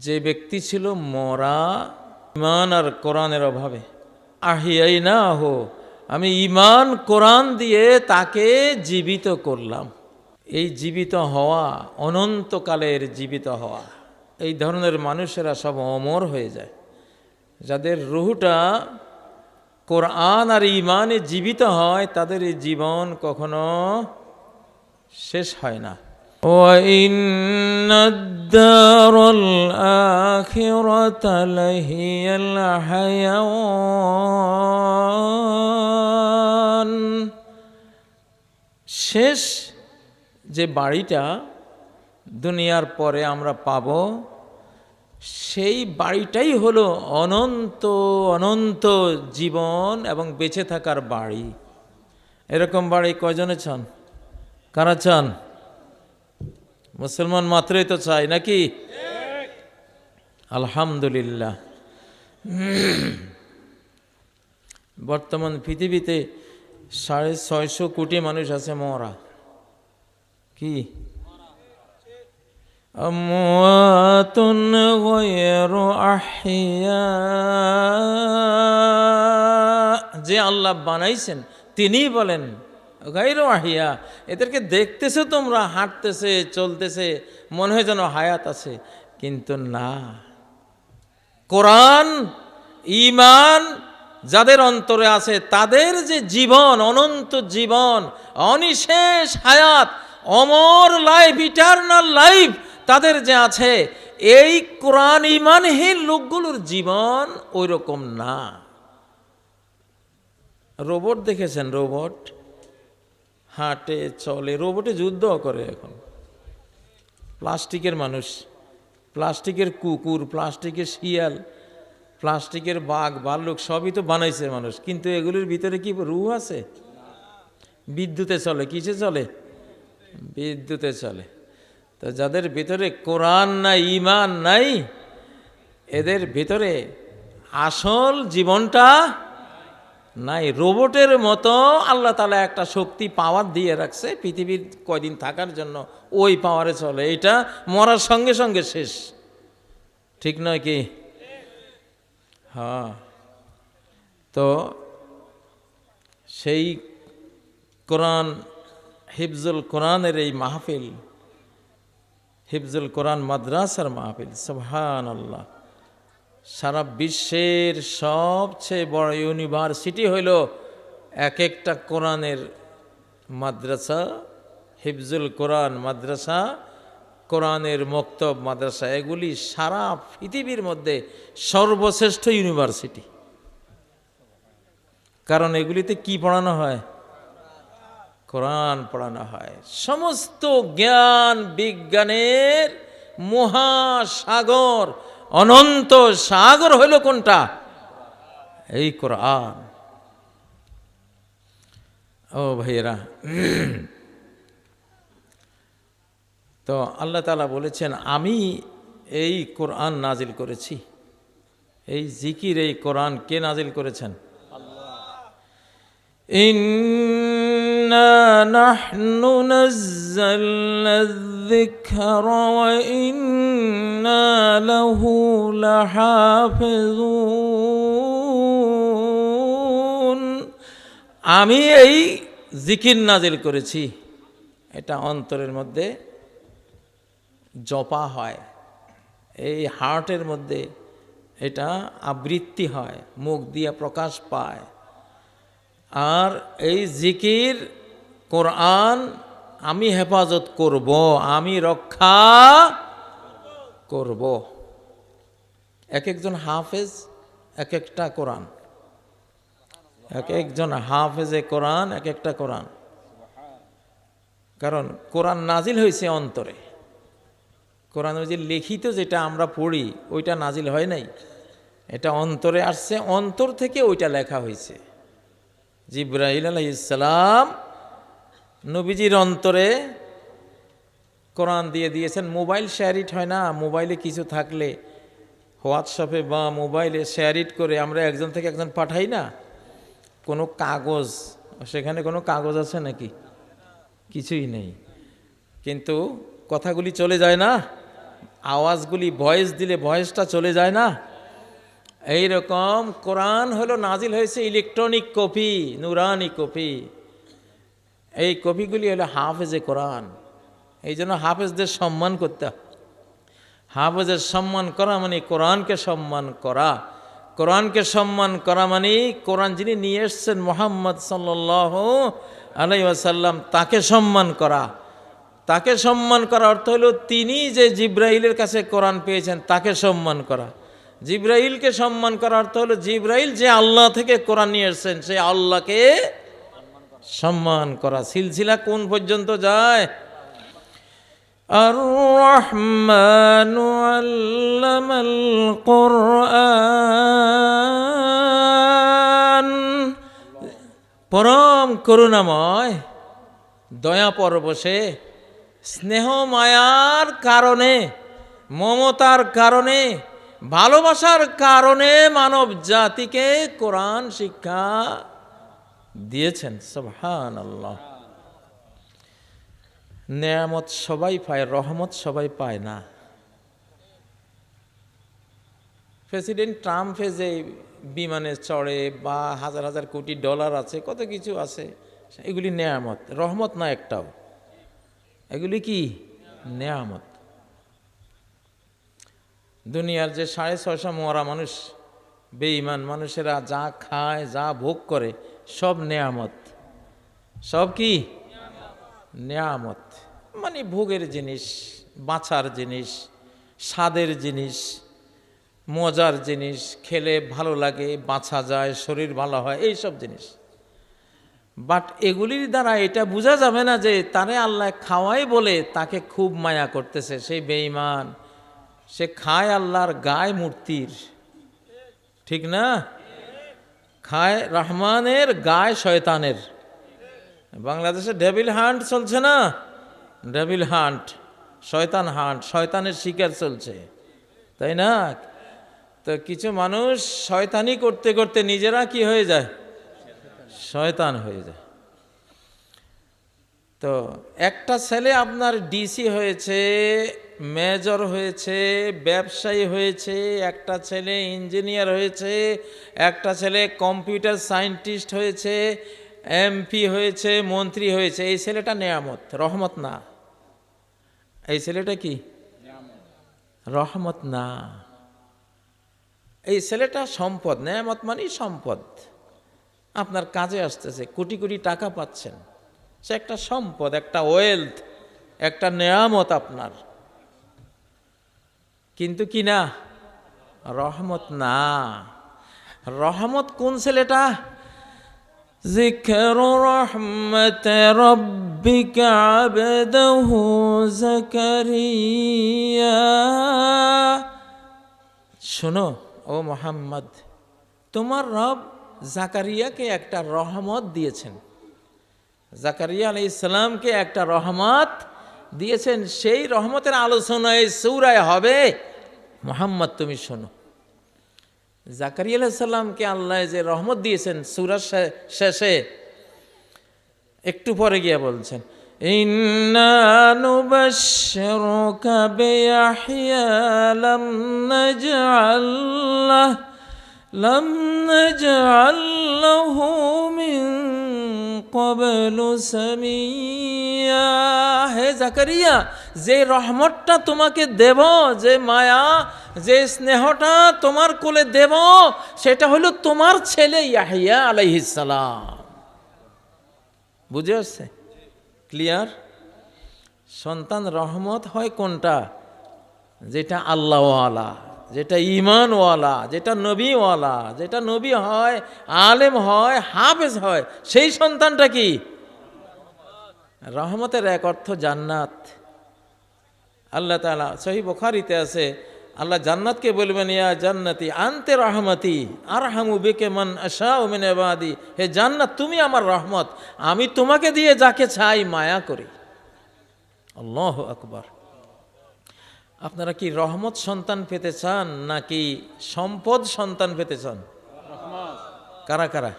যে ব্যক্তি ছিল মরা ইমান আর কোরআনের অভাবে। আহিয়াই না হো আমি ইমান, কোরআন দিয়ে তাকে জীবিত করলাম। এই জীবিত হওয়া অনন্তকালের জীবিত হওয়া। এই ধরনের মানুষেরা সব অমর হয়ে যায়। যাদের রুহুটা কোরআন আর ইমানে জীবিত হয়, তাদের এই জীবন কখনো শেষ হয় না। وإن الدار الآخرة لهي الحيوان শেষ যে বাড়িটা দুনিয়ার পরে আমরা পাব সেই বাড়িটাই হলো অনন্ত অনন্ত জীবন এবং বেঁচে থাকার বাড়ি এরকম বাড়ি কয়জনে চান কারা চান মুসলমান মাত্রই তো চাই নাকি আলহামদুলিল্লাহ বর্তমান পৃথিবীতে সাড়ে ছয়শো কোটি মানুষ আছে মরা কি أموات غير أحياء যে আল্লাহ বানাইছেন তিনিই বলেন গাইর আহিয়া, এদেরকে দেখতেছে তোমরা, হাঁটতেছে, চলতেছে, মনে হয় যেন হায়াত আছে। কিন্তু না। কোরআন ইমান যাদের অন্তরে আছে, তাদের যে জীবন, অনন্ত জীবন, অনিশেষ হায়াত, অমর লাইফ ইটার্নাল লাইফ তাদের যে আছে, এই কোরআন ইমানহীন লোকগুলোর জীবন ওই রকম না। রোবট দেখেছেন রোবট? হাঁটে, চলে, রোবটে যুদ্ধ করে এখন। প্লাস্টিকের মানুষ, প্লাস্টিকের কুকুর, প্লাস্টিকের শিয়াল, প্লাস্টিকের বাঘ ভাল্লুক সবই তো বানাইছে মানুষ। কিন্তু এগুলির ভিতরে কি রুহ আছে? বিদ্যুতে চলে, কিসে চলে? বিদ্যুতে চলে। তো যাদের ভিতরে কোরআন না ইমান নাই, এদের ভিতরে আসল জীবনটা নাই, রোবটের মতো আল্লাহ তালা একটা শক্তি পাওয়ার দিয়ে রাখছে পৃথিবীর কয়দিন থাকার জন্য। ওই পাওয়ারে চলে। এটা মরার সঙ্গে সঙ্গে শেষ। ঠিক নয় কি? হ্যাঁ। তো সেই কোরআন, হিফজুল কোরআনের এই মাহফিল, হিফজুল কোরআন মাদ্রাসার মাহফিল সুবহান আল্লাহ সারা বিশ্বের সবচেয়ে বড় ইউনিভার্সিটি হইল এক একটা কোরআনের মাদ্রাসা, হিফজুল কোরআন মাদ্রাসা, কোরআনের মক্তব মাদ্রাসা। এগুলি সারা পৃথিবীর মধ্যে সর্বশ্রেষ্ঠ ইউনিভার্সিটি। কারণ এগুলিতে কি পড়ানো হয়? কোরআন পড়ানো হয়। সমস্ত জ্ঞান, বিজ্ঞানের মহাসাগর অনন্ত সাগর হইল কোনটা? এই কোরআন। ও ভাইয়েরা, তো আল্লাহ তালা বলেছেন, আমি এই কোরআন নাজিল করেছি। এই জিকির, এই কোরআন কে নাজিল করেছেন? نحن نزلنا الذكر وإنا له لحافظون আমি এই জিকির নাজিল করেছি এটা অন্তরের মধ্যে জপা হয় এই হার্টের মধ্যে এটা আবৃত্তি হয় মুখ দিয়ে প্রকাশ পায় আর এই জিকির কোরআন আমি হেফাজত করব, আমি রক্ষা করব। এক একজন হাফেজ, এক একটা কোরআন। এক একজন হাফেজে কোরআন, এক একটা কোরআন। কারণ কোরআন নাজিল হয়েছে অন্তরে। কোরআন ওই যে লিখিত যেটা আমরা পড়ি, ওইটা নাজিল হয় নাই। এটা অন্তরে আসছে, অন্তর থেকে ওইটা লেখা হয়েছে। জিব্রাহিল আলাইসালাম নবীজির অন্তরে কোরআন দিয়ে দিয়েছেন, মোবাইল শেয়ারিট হয় না, মোবাইলে কিছু থাকলে, হোয়াটসঅ্যাপে বা মোবাইলে শেয়ারিট করে আমরা একজন থেকে একজন পাঠাই না? কোনো কাগজ, সেখানে কোনো কাগজ আছে নাকি? কিছুই নেই। কিন্তু কথাগুলি চলে যায় না, আওয়াজগুলি ভয়েস দিলে ভয়েসটা চলে যায় না। এই রকম কোরআন হলো নাজিল হয়েছে ইলেকট্রনিক কপি, নুরানি কপি। এই কপিগুলি হলো হাফেজে কোরআন। এই জন্য হাফেজদের সম্মান করতে হাফেজের সম্মান করা মানে কোরআনকে সম্মান করা। কোরআনকে সম্মান করা মানে কোরআন যিনি নিয়ে এসছেন মোহাম্মদ সাল্লাহ আলাই আসাল্লাম তাকে সম্মান করা। তাকে সম্মান করা অর্থ হলো তিনি যে জিব্রাইলের কাছে কোরআন পেয়েছেন, তাকে সম্মান করা। জিব্রাইলকে সম্মান করা অর্থ হলো জিব্রাইল যে আল্লাহ থেকে কোরআন নিয়ে এসছেন সেই আল্লাহকে সম্মান করা সিলসিলা কোন পর্যন্ত যায়? আর রহমান আল্লামাল পরম করুণাময় দয়া পরবশে স্নেহ মায়ার কারণে, মমতার কারণে, ভালোবাসার কারণে মানব জাতিকে কোরআন শিক্ষা দিয়েছেন সুবহান আল্লাহ নেয়ামত সবাই পায়, রহমত সবাই পায় না। প্রেসিডেন্ট ট্রাম্পে যে বিমানে চড়ে বা হাজার হাজার কোটি ডলার আছে, কত কিছু আছে, এগুলি নেয়ামত। রহমত না একটাও। এগুলি কি? নেয়ামত। দুনিয়ার যে সাড়ে ছয়শো মরা মানুষ, বেঈমান মানুষেরা যা খায়, যা ভোগ করে সব নেয়ামত। সব কি? নেয়ামত। মানে ভোগের জিনিস, বাঁচার জিনিস, স্বাদের জিনিস, মজার জিনিস, খেলে ভালো লাগে, বাঁচা যায়, শরীর ভালো হয়, এই সব জিনিস। বাট এগুলির দ্বারা এটা বোঝা যাবে না যে তারে আল্লাহ খাওয়াই বলে তাকে খুব মায়া করতেছে সেই বেঈমান। সে খায় আল্লাহর গায়ে মূর্তির। ঠিক না? খায় রহমানের, গায়ে শয়তানের। বাংলাদেশে ডেভিল হান্ট চলছে না? ডেভিল হান্ট, শয়তান হান্ট, শয়তানের শিকার চলছে। তাই না? তো কিছু মানুষ শয়তানি করতে করতে নিজেরা কি হয়ে যায়? শয়তান হয়ে যায়। তো একটা ছেলে আপনার ডিসি হয়েছে মেজর হয়েছে, ব্যবসায়ী হয়েছে, একটা ছেলে ইঞ্জিনিয়ার হয়েছে, একটা ছেলে কম্পিউটার সায়েন্টিস্ট হয়েছে এমপি হয়েছে, মন্ত্রী হয়েছে। এই ছেলেটা নেয়ামত, রহমত না। এই ছেলেটা কি? রহমত না। এই ছেলেটা সম্পদ, নেয়ামত মানেই সম্পদ। আপনার কাজে আসতেছে, কোটি কোটি টাকা পাচ্ছেন। সে একটা সম্পদ একটা ওয়েলথ একটা নেয়ামত আপনার কিন্তু কি না রহমত না রহমত কোন ছেলেটা ذكر رحمة ربك عبده زكريا শোনো ও মোহাম্মদ তোমার রব জাকারিয়াকে একটা রহমত দিয়েছেন জাকারিয়া আলাই ইসলামকে একটা রহমত দিয়েছেন সেই রহমতের আলোচনায় সৌরায় হবে মোহাম্মদ তুমি শোনো জাকারিয়া আলাইসাল্লামকে আল্লাহ যে রহমত দিয়েছেন সুরার শেষে একটু পরে গিয়ে বলছেন إنا نبشرك بيحيى لم نجعل له لم نجعل له من কবলু সামিয়া। হে জাকারিয়া, যে রহমতটা তোমাকে দেব, যে মায়া, যে স্নেহটা তোমার কোলে দেব, সেটা হলো তোমার ছেলে ইয়াহিয়া আলাইহিসালাম বুঝে আসছে? ক্লিয়ার সন্তান রহমত হয় কোনটা? যেটা আল্লাহওয়ালা। যেটা ইমানওয়ালা যেটা নবীওয়ালা, যেটা নবী হয়, আলেম হয়, হাফেজ হয়, সেই সন্তানটা কি? রহমতের এক অর্থ জান্নাত। আল্লাহ তালা সহি বখারিতে আছে, আল্লাহ জান্নাতকে বলবেন, ইয়া জান্নাতি আনতে রহমতি আর হামু বেকে মান আশা হে জান্নাত, তুমি আমার রহমত, আমি তোমাকে দিয়ে যাকে চাই মায়া করি। আল্লাহ আকবার। আপনারা কি রহমত সন্তান পেতে চান নাকি সম্পদ সন্তান পেতে চান? কারা কারা?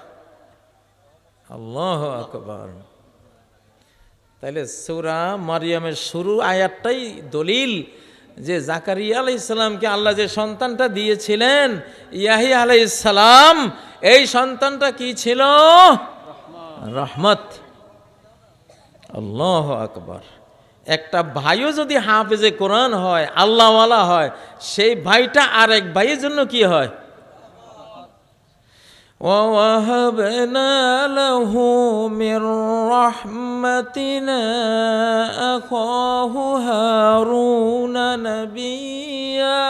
আল্লাহ আকবার। তাইলে সৌরা মারিয়ামের শুরু আয়াতটাই দলিল যে জাকারিয়া আলাই ইসলামকে আল্লাহ যে সন্তানটা দিয়েছিলেন ইয়াহি আলাই ইসলাম এই সন্তানটা কি ছিল? রহমত। আল্লাহ আকবার। একটা ভাইও যদি হাফেজে কোরআন হয় আল্লাহওয়ালা হয় সেই ভাইটা আরেক ভাইয়ের জন্য কি হয় ووهبنا له من رحمتنا أخاه هارون نبيا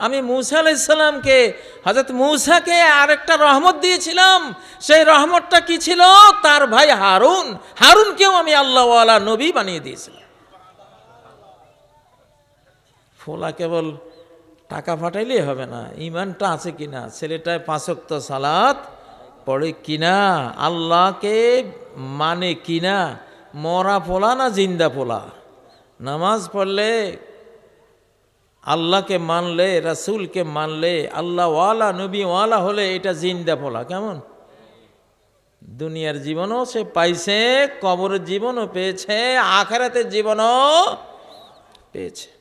আমি মুসা আলাইসাল্লামকে হজরত মুসাকে আরেকটা রহমত দিয়েছিলাম সেই রহমতটা কি ছিল তার ভাই হারুন হারুনকেও আমি আল্লাহওয়ালা নবী বানিয়ে দিয়েছিলাম ফোলা কেবল টাকা পাঠাইলেই হবে না ইমানটা আছে কিনা, ছেলেটায় পাঁচক্ত সালাত, পড়ে কিনা, আল্লাহকে মানে কিনা, মরা পোলা না জিন্দা পোলা নামাজ পড়লে আল্লাহকে মানলে, রাসুলকে মানলে, আল্লাহওয়ালা, নবীওয়ালা হলে এটা জিন্দা পোলা কেমন? দুনিয়ার জীবনও সে পাইছে, কবরের জীবনও পেয়েছে, আখেরাতের জীবনও পেয়েছে।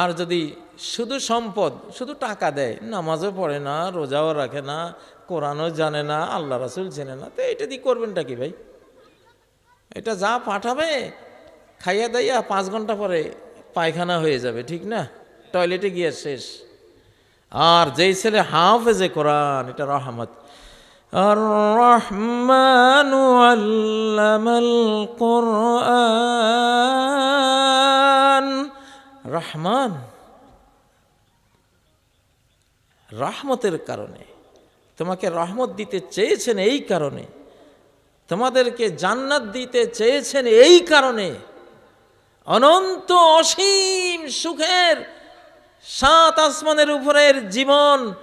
আর যদি শুধু সম্পদ, শুধু টাকা দেয়, নামাজও পড়ে না, রোজাও রাখে না, কোরআনও জানে না, আল্লাহ রাসুল চেনে না, তো এটা দিয়ে করবেনটা কি ভাই? এটা যা পাঠাবে, খাইয়া দাইয়া পাঁচ ঘণ্টা পরে পায়খানা হয়ে যাবে, ঠিক না? টয়লেটে গিয়ে শেষ। আর যেই ছেলে হাফেজে কোরআন, এটা রহমত। আর কোরআন। রহমান। রহমতের কারণে, তোমাকে রহমত দিতে চেয়েছেন এই কারণে, তোমাদেরকে জান্নাত দিতে চেয়েছেন এই কারণে, অনন্ত অসীম সুখের সাত আসমানের উপরের জীবন,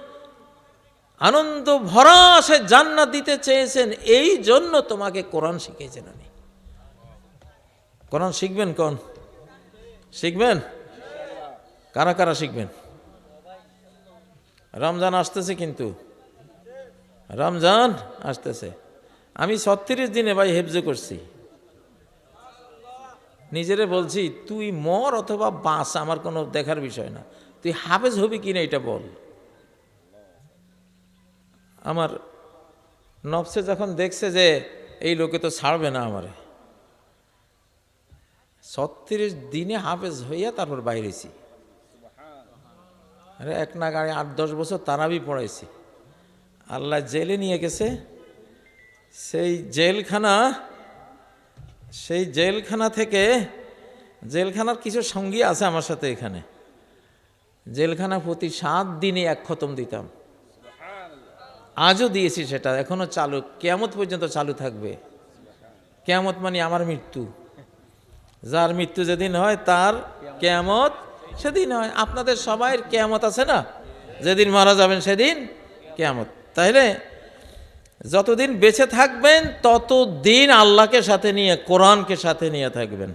আনন্দ ভরা সে জান্নাত দিতে চেয়েছেন, এই জন্য তোমাকে কোরআন শিখিয়েছেন আমি কোরআন শিখবেন কোন? শিখবেন? কারা কারা শিখবেন? রমজান আসতেছে কিন্তু। রমজান আসতেছে। আমি ছত্রিশ দিনে ভাই হেফজ করছি। নিজেরে বলছি, তুই মর অথবা বাঁচ, আমার কোনো দেখার বিষয় না। তুই হাফেজ হবি কি না এটা বল। আমার নবসে যখন দেখছে যে এই লোকে তো ছাড়বে না আমারে। ছত্রিশ দিনে হাফেজ হইয়া তারপর বাইরেছি আরে এক না গাড়ি আট, দশ বছর তারাবি পড়াইছি। আল্লাহ জেলে নিয়ে গেছে। সেই জেলখানা সেই জেলখানা থেকে, জেলখানার কিছু সঙ্গী আছে আমার সাথে এখানে। জেলখানা প্রতি সাত দিনে এক খতম দিতাম। আজও দিয়েছি সেটা, এখনও চালু, কেয়ামত পর্যন্ত চালু থাকবে। কেয়ামত মানে আমার মৃত্যু। যার মৃত্যু যেদিন হয়, তার কেয়ামত সেদিন হয় আপনাদের সবাই কেয়ামত আছে না? যেদিন মারা যাবেন সেদিন কেয়ামত। তাইলে যতদিন বেঁচে থাকবেন, ততদিন আল্লাহকে সাথে নিয়ে, কোরআনকে সাথে নিয়ে থাকবেন।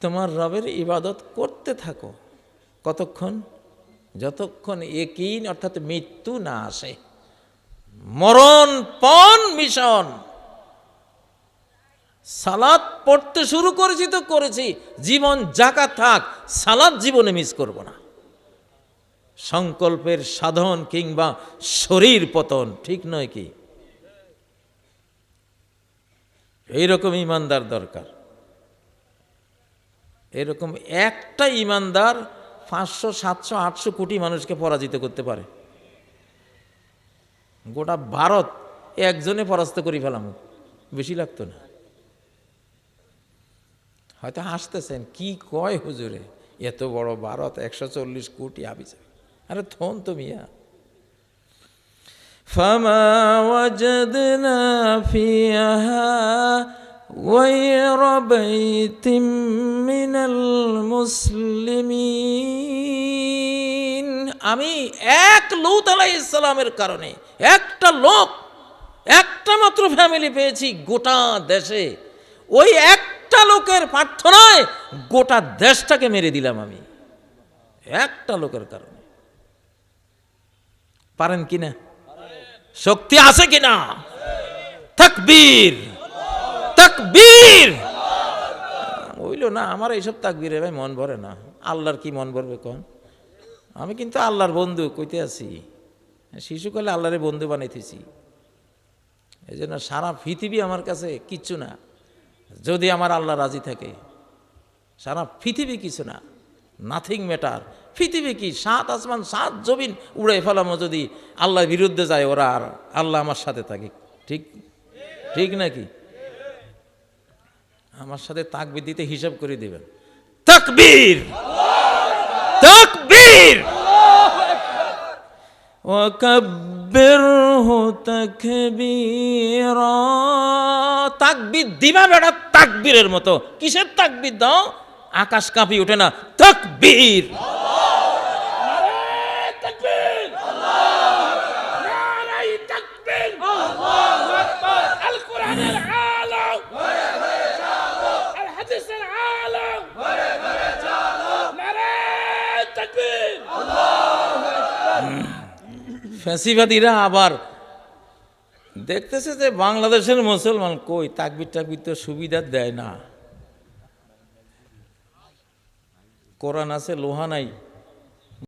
তোমার রবের ইবাদত করতে থাকো কতক্ষণ? যতক্ষণ একিন অর্থাৎ মৃত্যু না আসে, মরণ পণ মিশন। সালাদ পড়তে শুরু করেছি তো করেছি, জীবন জাকা থাক সালাদ জীবনে মিস করব না। সংকল্পের সাধন কিংবা শরীর পতন ঠিক নয় কি? এইরকম ইমানদার দরকার। এরকম একটা ইমানদার পাঁচশো সাতশো আটশো কোটি মানুষকে পরাজিত করতে পারে গোটা ভারত একজনে পরাস্ত করি ফেলাম বেশি লাগতো না হয়তো হাসতেছেন কি কয় হুজুরে এত বড় ভারত একশো চল্লিশ কোটি আবিছে আরে থন তো মিয়া فما وجدنا فيها غير بيت من المسلمين আমি এক লুত আলাই ইসলামের কারণে একটা লোক একটা মাত্র ফ্যামিলি পেয়েছি গোটা দেশে ওই একটা লোকের প্রার্থনায় গোটা দেশটাকে মেরে দিলাম আমি একটা লোকের কারণে পারেন কিনা শক্তি আছে কিনা তাকবীর তাকবীর! হইল না, আমার এইসব তাকবীরে ভাই মন ভরে না। আল্লাহর কি মন ভরবে কোন? আমি কিন্তু আল্লাহর বন্ধু, কইতে আছি। শিশুকালে আল্লাহরে বন্ধু বানাইতেছি। এই জন্য সারা পৃথিবী আমার কাছে কিচ্ছু না। যদি আমার আল্লাহ রাজি থাকে, সারা পৃথিবী কিছু না। নাথিং ম্যাটার পৃথিবী কি? সাত আসমান, সাত জমিন উড়ে ফেলামো যদি আল্লাহর বিরুদ্ধে যায় ওরা আর আল্লাহ আমার সাথে থাকে। ঠিক? ঠিক নাকি? আমার সাথে তাকবির দিতে হিসাব করে দেবেন। তাকবীর! তাকবীর! ওয়াকাব্বিরহু তাকবীরা। তাকবীর দিবা বেটা, তাকবীরের মতো। কিসের তাকবীর দাও? আকাশ কাঁপি ওঠে না। তাকবীর! আল্লাহ ফ্যাসিবাদীরা আবার দেখতেছে যে বাংলাদেশের মুসলমান কই তাকবির টাকবির তো সুবিধা দেয় না। কোরআন আছে, লোহা নাই।